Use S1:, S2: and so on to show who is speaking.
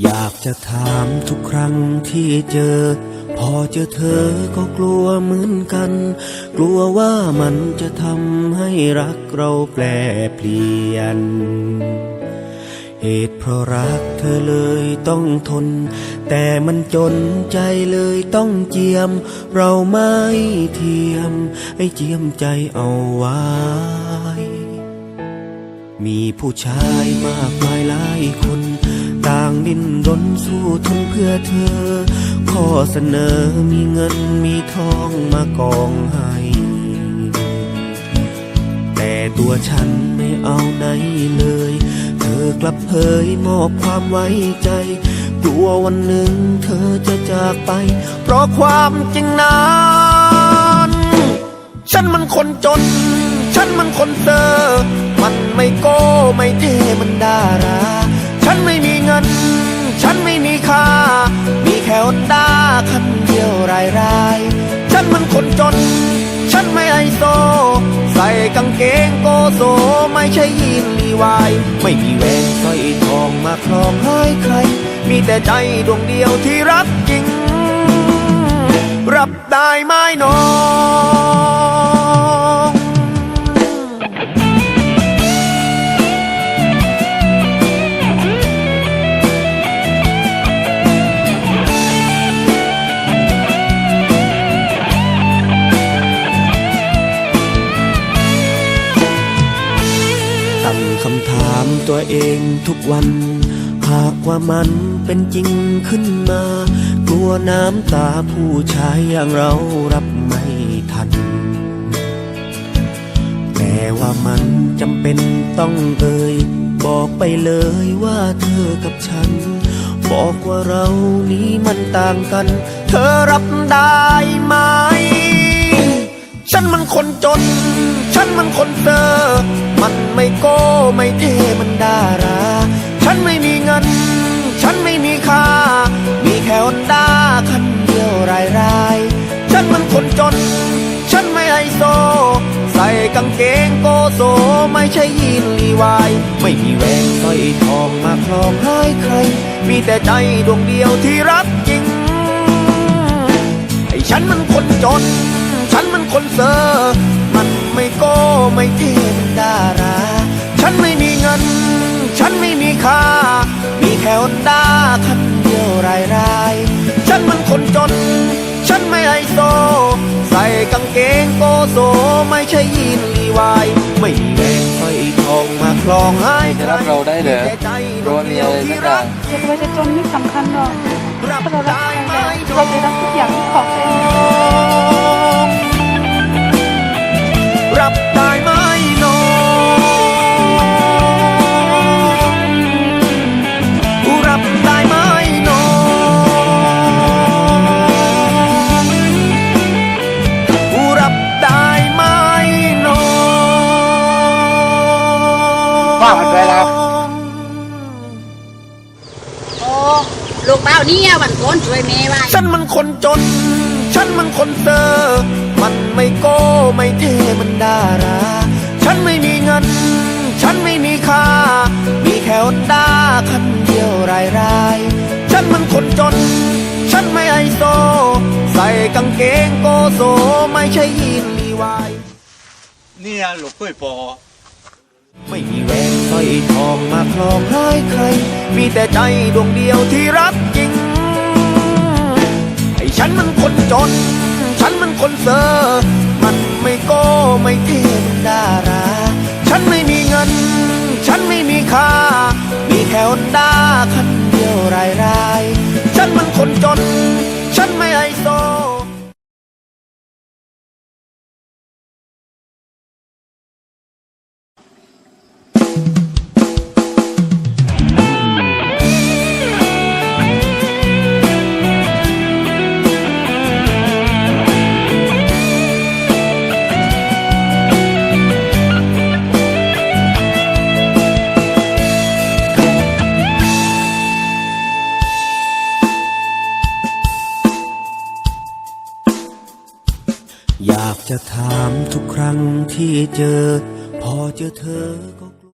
S1: อยากจะถามทุกครั้งที่เจอ พอเจอเธอก็กลัวเหมือนกัน กลัวว่ามันจะทำให้รักเราแปรเปลี่ยน เหตุเพราะรักเธอเลยต้องทน แต่มันจนใจเลยต้องเจียม เราไม่เทียม ให้เจียมใจเอาไว้มีผู้ชายมากมายหลายคน ต่างดิ้นรนสู้ทนเพื่อเธอ ข้อเสนอมีเงินมีทองมากองให้ แต่ตัวฉันไม่เอาไหนเลย เธอกลับเผยมอบความไว้ใจ กลัววันหนึ่งเธอจะจากไป เพราะความจริงนั้นฉันมันคนจน ฉันมันคนเซอร์มันไม่โก้ไม่เท่มันดารา ฉันไม่มีเงิน ฉันไม่มีค่า มีแค่ฮอนด้าคันเดียวรายราย ฉันมันคนจน ฉันไม่ไอโซ ใส่กางเกงโกโซ ไม่ใช่ยีนลีวาย ไม่มีแหวนสร้อยทองมาคลองให้ใคร มีแต่ใจดวงเดียวที่รักจริง รับได้ไหมน้องตั้งามตัวเองทุกวัน หากว่ามันเป็นจริงขึ้นมา กลัวน้ำตาผู้ชายอย่างเรารับไม่ทัน แต่ว่ามันจำเป็นต้องเอ่ยบอกไปเลยว่าเธอกับฉัน บอกว่าเรานี้มันต่างกัน เธอรับได้ไหม ฉันมันคนจน ฉันมันคนเซอ มันไม่โก้ไม่เท่มันดารา ฉันไม่มีเงิน ฉันไม่มีค่า มีแค่ฮอนด้าคันเดียวรายราย ฉันมันคนจน ฉันไม่ไอโซ ใส่กางเกงโกโซไม่ใช่ยีนลีวาย ไม่มีแหวนสร้อยทองมาคลองให้ใคร มีแต่ใจดวงเดียวที่รักจริง ไอ้ฉันมันคนจน ฉันมันคนเซอร์ ไม่เท่มันดารา ฉันไม่มีเงิน ฉันไม่มีค่า มีแค่ฮอนด้าคันเดียวรายราย ฉันมันคนจน ฉันไม่ไอโซ ใส่กางเกงโกโซไม่ใช่ยีนลีวาย ไม่มีแหวนสร้อยทองมาคลองให้
S2: จะรับเราได้เหรอ
S1: แต่ใจ
S2: เพราะว่ามีอะไรสักอย่าง
S3: จะรวยจะจนไม่สำคัญหรอก
S1: รับ
S3: ถ้าเรารัก
S1: ได้
S3: ใคร
S1: ไหม
S3: แล้วเราจะรับทุกอย่างที่ขอ
S2: ว่ามันไปแล้ว
S4: โอ้ลูกเต้าเนี่ยวันก่อนช่วยแม่ไว้
S1: ฉันมันคนจน ฉันมันคนเซอร์มันไม่โก้ไม่เท่มันดารา ฉันไม่มีเงิน ฉันไม่มีค่า มีแค่ฮอนด้าคันเดียวรายรายฉันมันคนจน ฉันไม่ไอโซ ใส่กางเกงโกโซไม่ใช่ยีนลีวาย
S2: เนี่ยหลวงพ่อปอ
S1: ไม่มีแหวนสร้ อยทองมาคลองให้ใคร มีแต่ใจดวงเดียวที่รักจริงไอ้ฉันมันคนจน ฉันมันคนเซอร์มันไม่โก้ไม่เท่มันดารา ฉันไม่มีเงิน ฉันไม่มีค่า มีแค่ฮอนด้าคันเดียวรายราย ฉันมันคนจน จะถามทุกครั้งที่เจอ พอเจอเธอก็